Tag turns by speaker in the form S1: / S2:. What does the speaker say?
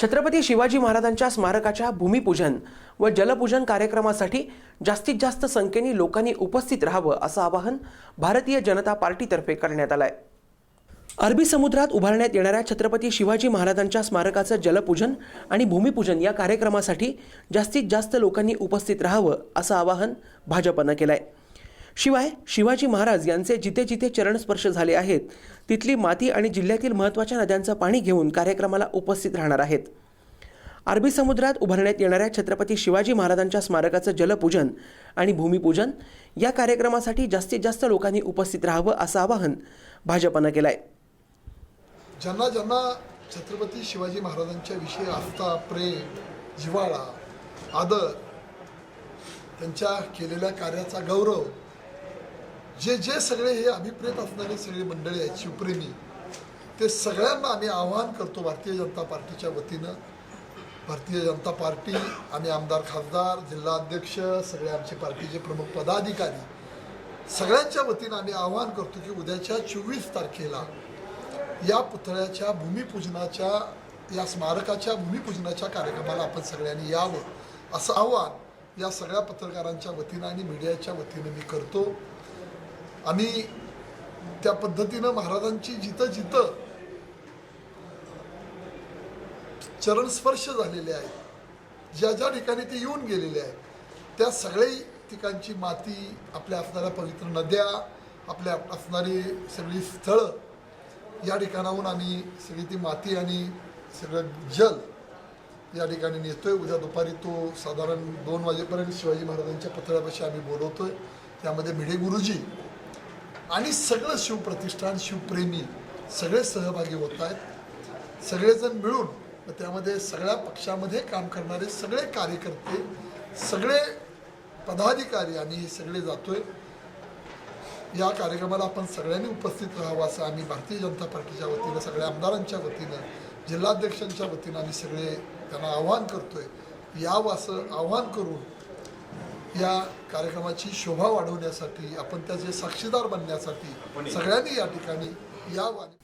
S1: छत्रपती शिवाजी महाराजांच्या स्मारकाच्या भूमिपूजन व जलपूजन कार्यक्रमासाठी जास्तीत जास्त संख्येने लोकांनी उपस्थित राहावं असं आवाहन भारतीय जनता पार्टीतर्फे करण्यात आलं आहे अरबी समुद्रात उभारण्यात येणाऱ्या छत्रपती शिवाजी महाराजांच्या स्मारकाचं जलपूजन आणि भूमिपूजन या कार्यक्रमासाठी जास्तीत जास्त लोकांनी उपस्थित राहावं असं आवाहन भाजपनं केलं आहे शिवाय शिवाजी महाराज यांचे जिथे जिथे चरणस्पर्श झाले आहेत तिथली माती आणि जिल्ह्यातील महत्त्वाच्या नद्यांचं पाणी घेऊन कार्यक्रमाला उपस्थित राहणार आहेत. अरबी समुद्रात उभारण्यात येणाऱ्या छत्रपती शिवाजी महाराजांच्या स्मारकाचं जलपूजन आणि भूमिपूजन या कार्यक्रमासाठी जास्तीत जास्त लोकांनी उपस्थित राहावं असं आवाहन भाजपनं केलं आहे
S2: ज्यांना ज्यांना छत्रपती शिवाजी महाराजांच्या विषयी आस्था प्रेम जिव्हाळा आदर त्यांच्या केलेल्या कार्याचा गौरव जे जे सगळे हे अभिप्रेत असणारे सगळे मंडळी आहेत शिवप्रेमी ते सगळ्यांना आम्ही आवाहन करतो भारतीय जनता पार्टीच्या वतीनं. भारतीय जनता पार्टी आम्ही आमदार खासदार जिल्हा अध्यक्ष सगळे आमचे पार्टीचे प्रमुख पदाधिकारी सगळ्यांच्या वतीनं आम्ही आवाहन करतो की उद्याच्या चोवीस तारखेला या पुतळ्याच्या भूमिपूजनाच्या या स्मारकाच्या भूमिपूजनाच्या कार्यक्रमाला आपण सगळ्यांनी यावं असं आव्हान या सगळ्या पत्रकारांच्या वतीनं आणि मीडियाच्या वतीनं मी करतो. आम्ही त्या पद्धतीनं महाराजांची जिथं जिथं चरणस्पर्श झालेले आहेत ज्या ज्या ठिकाणी ते येऊन गेलेले आहेत त्या सगळ्याही ठिकाणची माती आपल्या असणाऱ्या पवित्र नद्या आपल्या असणारी सगळी स्थळं या ठिकाणाहून आम्ही सगळी ती माती आणि सगळं जल या ठिकाणी नेतोय. उद्या दुपारी तो साधारण दोन वाजेपर्यंत शिवाजी महाराजांच्या पथळ्यापाशी आम्ही बोलवतोय. त्यामध्ये भिडे गुरुजी आणि सगळं शिवप्रतिष्ठान शिवप्रेमी सगळे सहभागी होत आहेत. सगळेजण मिळून त्यामध्ये सगळ्या पक्षामध्ये काम करणारे सगळे कार्यकर्ते सगळे पदाधिकारी आम्ही सगळे जातोय. या कार्यक्रमाला आपण सगळ्यांनी उपस्थित राहावं असं आम्ही भारतीय जनता पार्टीच्या वतीनं सगळ्या आमदारांच्या वतीनं जिल्हाध्यक्षांच्या वतीनं आम्ही सगळे त्यांना आव्हान करतोय. यावं असं आव्हान करून या कार्यक्रमाची शोभा वाढवण्यासाठी आपण त्याचे साक्षीदार बनण्यासाठी सगळ्यांनी या ठिकाणी आणि